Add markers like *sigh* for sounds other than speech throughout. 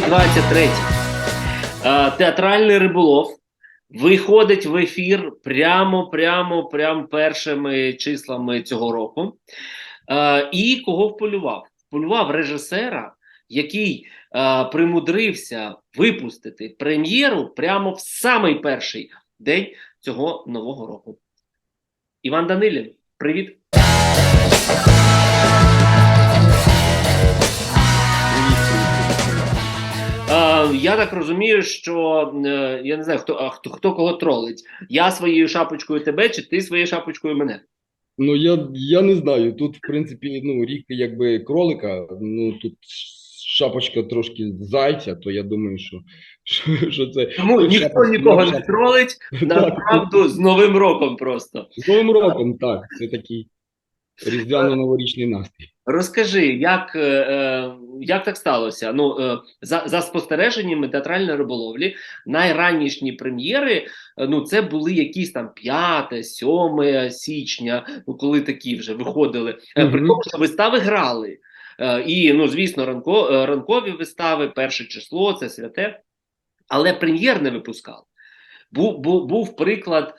2023. Е, Театральний риболов виходить в ефір прямо, прямо, прямо першими числами цього року. І кого вполював? Вполював режисера, який примудрився випустити прем'єру прямо в самий перший день цього нового року. Іван Данилін, привіт. Я так розумію, що е, я не знаю, хто, а хто, хто кого тролить. Я своєю шапочкою тебе, чи ти своєю шапочкою мене? Ну, я, я не знаю. Тут, в принципі, ну, рік якби кролика, ну тут шапочка трошки зайця, то я думаю, що, що, що це. Тому ніхто шапочка, нікого не тролить, *laughs* направду з Новим роком просто. З Новим роком, так. Це такий різдвяно-новорічний настрій. Розкажи, як, е, е, як так сталося? Ну, е, за, за спостереженнями театральної риболовлі, найранішні прем'єри, е, ну, це були якісь там 5, 7 січня, ну, коли такі вже виходили. Е, При тому, що вистави грали. Е, І, ну, звісно, ранко, ранкові вистави, перше число, це святе, але прем'єр не випускали. Був, був, був приклад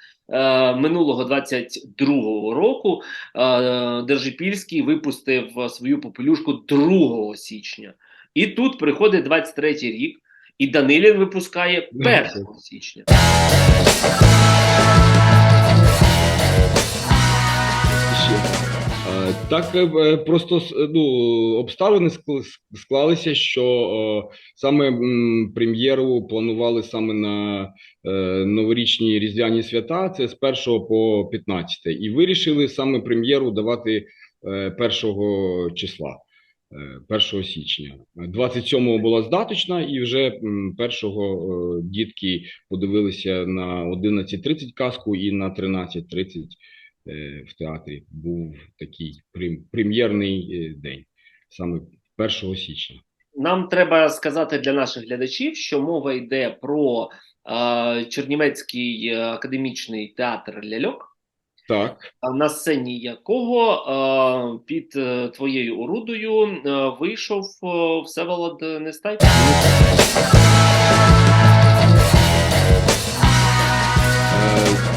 минулого 22-го року. Е, Держипільський випустив свою попелюшку 2 січня. І тут приходить 23-й рік, і Данилін випускає 1 січня. Так е, просто с- ну, обставини скл- склалися, що е, саме прем'єру планували саме на е, новорічні різдвяні свята, це з 1 по 15. І вирішили саме прем'єру давати е, 1 числа. е, 1 січня. 27-го була здаточна, і вже м, 1-го е, дітки подивилися на 11.30 казку і на 13.30 е, в театрі був такий прем- прем'єрний е, день, саме 1 січня. Нам треба сказати для наших глядачів, що мова йде про е, Чернівецький е, академічний театр ляльок. Так, на сцені якого е, під е, твоєю орудою е, вийшов е, Всеволод Нестай.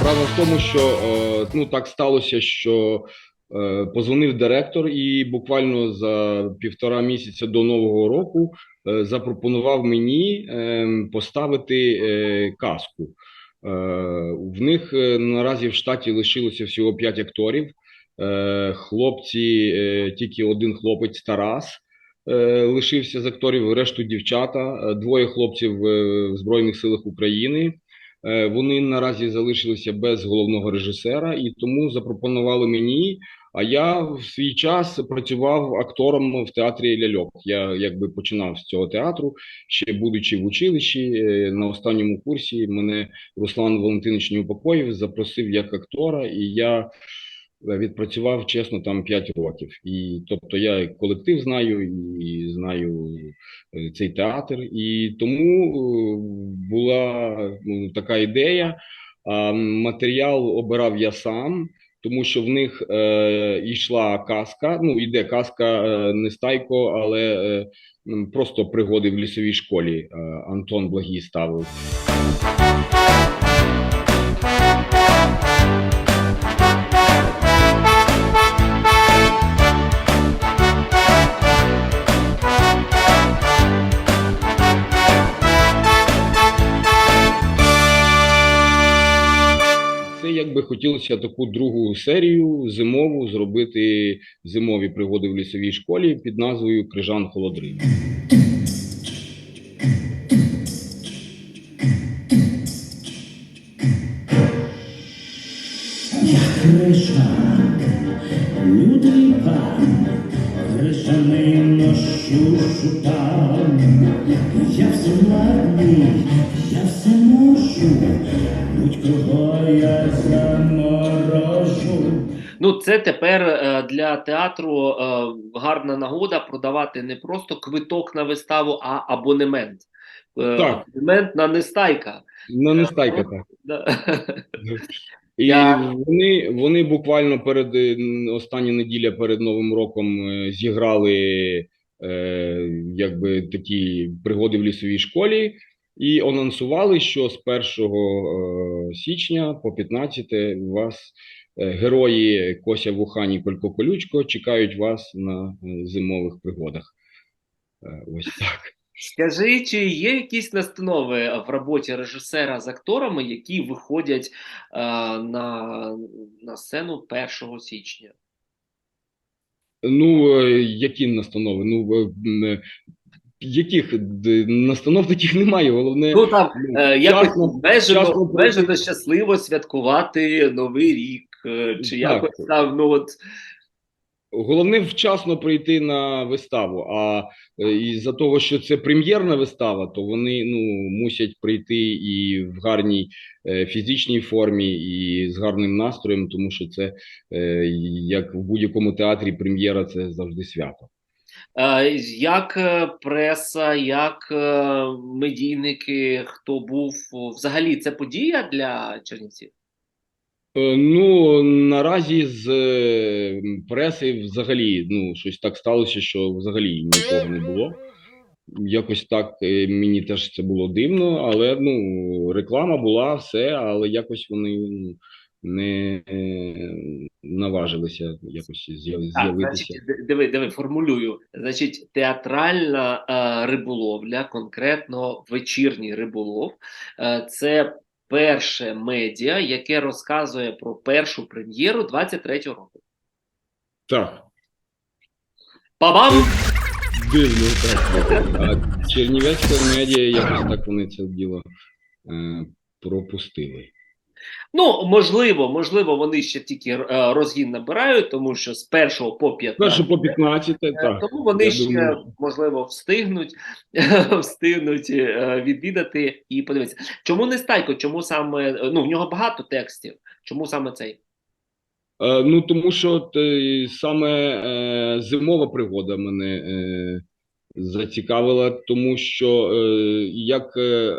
Справа в тому, що е, ну так сталося, що е, позвонив директор і буквально за півтора місяця до Нового року е, запропонував мені поставити казку. В них наразі в штаті лишилося всього 5 акторів. Хлопці, тільки один хлопець Тарас лишився з акторів, решту дівчата, двоє хлопців в Збройних силах України. Е, Вони наразі залишилися без головного режисера, і тому запропонували мені. А я в свій час працював актором в театрі ляльок. Я якби починав з цього театру, ще будучи в училищі. е, На останньому курсі мене Руслан Валентинович Неупокоїв запросив як актора, і я відпрацював чесно там 5 років. І тобто я колектив знаю і знаю е, цей театр, і тому е, була ну, така ідея. А матеріал обирав я сам, тому що в них е, йшла казка. Ну, іде казка е, не стайко, але е, просто пригоди в лісовій школі. Е, Антон Благій ставив. Хотілося таку другу серію зимову зробити зимові пригоди в лісовій школі під назвою Крижан Холодрин. Кришак, лютий пан, кришанин ношу шутан. Це тепер е, для театру е, гарна нагода продавати не просто квиток на виставу, а абонемент. Е, Так. Абонемент на нестайка. Ну, не стайка так. І Я- вони, вони буквально перед остання неділя перед Новим роком зіграли е, якби такі пригоди в лісовій школі, і анонсували, що з 1 е, січня по 15 вас е, герої Кося Вухань і Колько Колючко чекають вас на е, зимових пригодах. Е, Ось так. Скажи, чи є якісь настанови в роботі режисера з акторами, які виходять е, на, на сцену 1 січня? Ну, е, які настанови? Ну, е, е, яких настанов таких немає. Головне, Ну там ну, е, якось пройти. щасливо святкувати Новий рік, е, чи Так. якось там, ну от Головне вчасно прийти на виставу. А е, із-за того, що це прем'єрна вистава, то вони ну мусять прийти і в гарній е, фізичній формі, і з гарним настроєм, тому що це е, як в будь-якому театрі, прем'єра це завжди свято. Е, Як е, преса, як е, медійники, хто був взагалі це подія для чернівців? Е, Ну, наразі з е, преси взагалі, ну, щось так сталося, що взагалі нікого не було. Якось так е, мені теж це було дивно, але ну, реклама була, все, але якось вони ну, не наважилися якось з'яв- з'явитися. значить, диви, диви, формулюю. Значить, театральна е, риболовля, конкретно вечірній риболов, е, це перше медіа, яке розказує про першу прем'єру 23-го року. Так, Па-бам! дивно, так. А Чернівецька медіа якось так вони це діло е, пропустили. Ну, можливо, можливо, вони ще тільки е, розгін набирають, тому що з 1 по 15 по 15, Е, так. Тому вони я ще думаю. можливо встигнуть *laughs* встигнуть е, відвідати і подивитися. Чому не стайко? Чому саме ну в нього багато текстів? Чому саме цей? Ну, тому що саме зимова пригода мене зацікавила, тому що е, як е,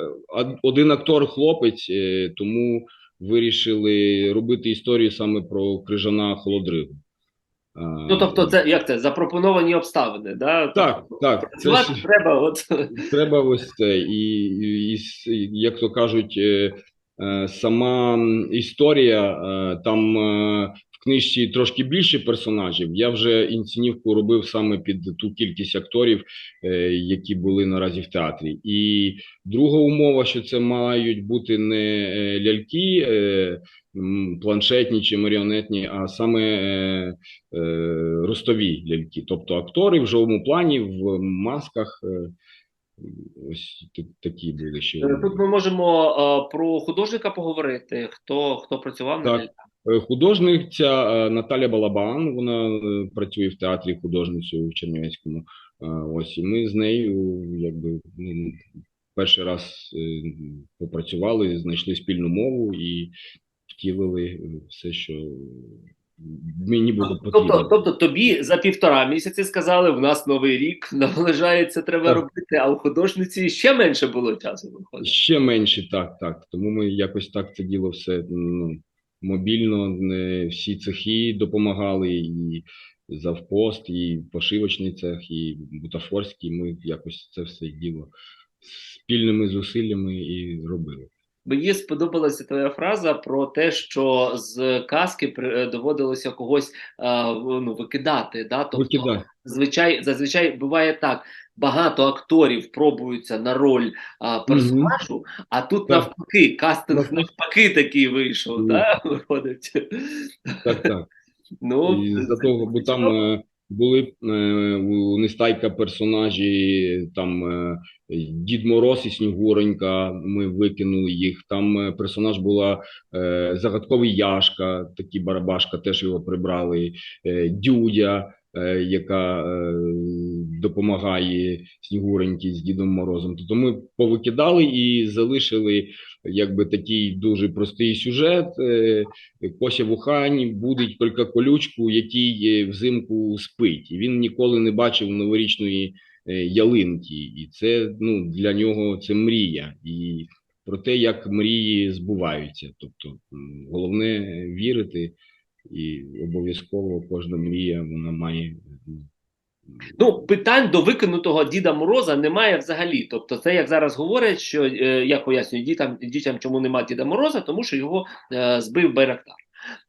один актор хлопець, е, тому вирішили робити історію саме про крижана холодригу. Ну тобто, це як це запропоновані обставини, да? Так, Тобто, так, це ж- треба. От *laughs* Треба ось це. І, і, і як то кажуть, е, е, сама історія, е, там в книжці трошки більше персонажів. Я вже інсценівку робив саме під ту кількість акторів, е, які були наразі в театрі. І друга умова, що це мають бути не е, ляльки. е, Планшетні чи маріонетні, а саме ростові ляльки, тобто актори в живому плані, в масках. Ось та- такі були ще. Тут ми можемо е, про художника поговорити. Хто хто працював на Так. Е, Художниця е, Наталя Балабан, вона е, працює в театрі художницею в Чернівецькому. Е, Ось і ми з нею, якби ну, перший раз е, попрацювали, знайшли спільну мову і втілили е, все, що мені було потрібно. Тобто, тобто тобі за півтора місяці сказали, в нас новий рік *laughs* наближається, треба Так. робити, а у художниці ще менше було часу виходить. Ще менше, так, так. Тому ми якось так це діло все ну, мобільно, всі цехи допомагали, і завпост, і пошивочний цех, і бутафорський. Ми якось це все діло спільними зусиллями і робили. Мені сподобалася твоя фраза про те, що з казки е, доводилося когось е, ну, викидати. Да? Тобто, Викидай. зазвичай, зазвичай буває так: багато акторів пробуються на роль а, персонажу, а тут Так. навпаки, кастинг Навпаки. навпаки такий вийшов. Мгм. Да? Виходить. Так, так. Ну, І за того, бо там е, були е, у Нестайка персонажі, там е, Дід Мороз і Снігуронька, ми викинули їх. Там е, персонаж була е, загадковий Яшка, такий Барабашка, теж його прибрали. Е, Дюдя, яка е, допомагає Снігуреньки з Дідом Морозом. Тобто ми повикидали і залишили якби такий дуже простий сюжет. Е, Кося Вухань будить тільки колючку, який е, взимку спить, і він ніколи не бачив новорічної е, ялинки, і це ну для нього це мрія. І про те, як мрії збуваються. Тобто, головне вірити, і обов'язково кожна мрія вона має Ну, питань до викинутого Діда Мороза немає взагалі. Тобто, це як зараз говорять, що е, я пояснюю дітям, дітям, чому немає Діда Мороза, тому що його е, збив Байрактар.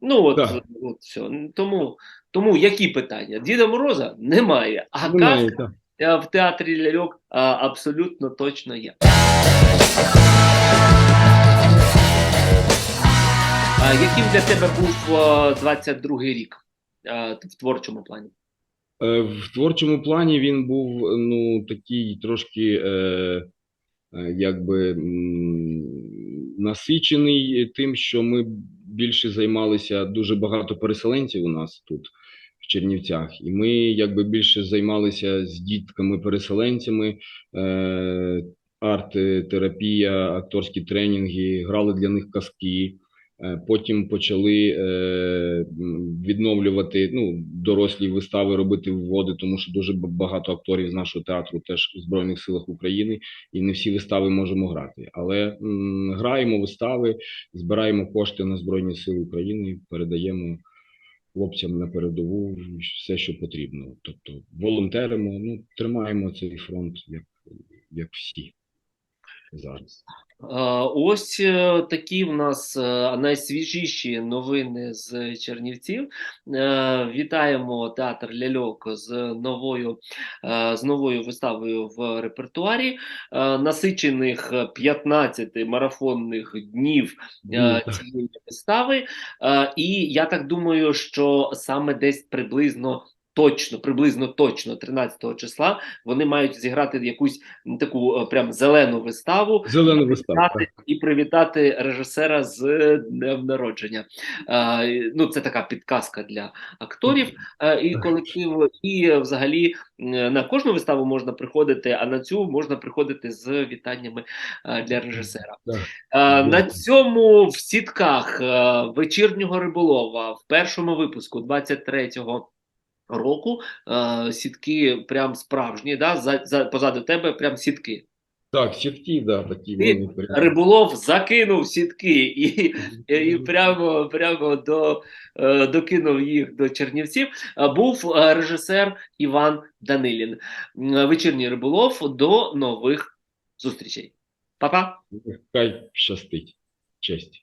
Ну от, Так. от все. Тому, тому які питання? Діда Мороза немає, а Немає, казка так. е, в театрі ляльок абсолютно точно є. Яким для тебе був е, 22-й рік е, в творчому плані? Е, В творчому плані він був ну такий трошки е, е, якби насичений тим, що ми більше займалися дуже багато переселенців у нас тут в Чернівцях, і ми якби більше займалися з дітками-переселенцями, е, арт-терапія, акторські тренінги, грали для них казки. Е, Потім почали е, відновлювати ну, дорослі вистави, робити вводи, тому що дуже багато акторів з нашого театру теж в Збройних силах України, і не всі вистави можемо грати. Але м, граємо вистави, збираємо кошти на Збройні Сили України, передаємо хлопцям на передову все, що потрібно. Тобто волонтеримо, ну тримаємо цей фронт як, як всі зараз. Ось е, такі в нас е, найсвіжіші новини з Чернівців. Е, Вітаємо театр ляльок з новою, з новою виставою в репертуарі. Насичених 15 марафонних днів Ну, цієї вистави. І я так думаю, що саме десь приблизно. Точно, приблизно точно 13 числа вони мають зіграти якусь таку е, прям зелену виставу, Зелена вистава. привітати, і привітати режисера з днем народження. Е, ну, це така підказка для акторів е, і колективу. І е, взагалі е, на кожну виставу можна приходити, а на цю можна приходити з вітаннями е, для режисера. Е, на цьому в сітках е, вечірнього риболова в першому випуску 23-го року. Е, Сітки прям справжні, да, за, за позаду тебе прям сітки. Так, сітки, да, такі вони прям. Риболов закинув сітки і і прямо прямо до, е, докинув їх до Чернівців. Е, був е, режисер Іван Данилін. Е, Вечірній риболов до нових зустрічей. Па-па! Хай щастить. Честь.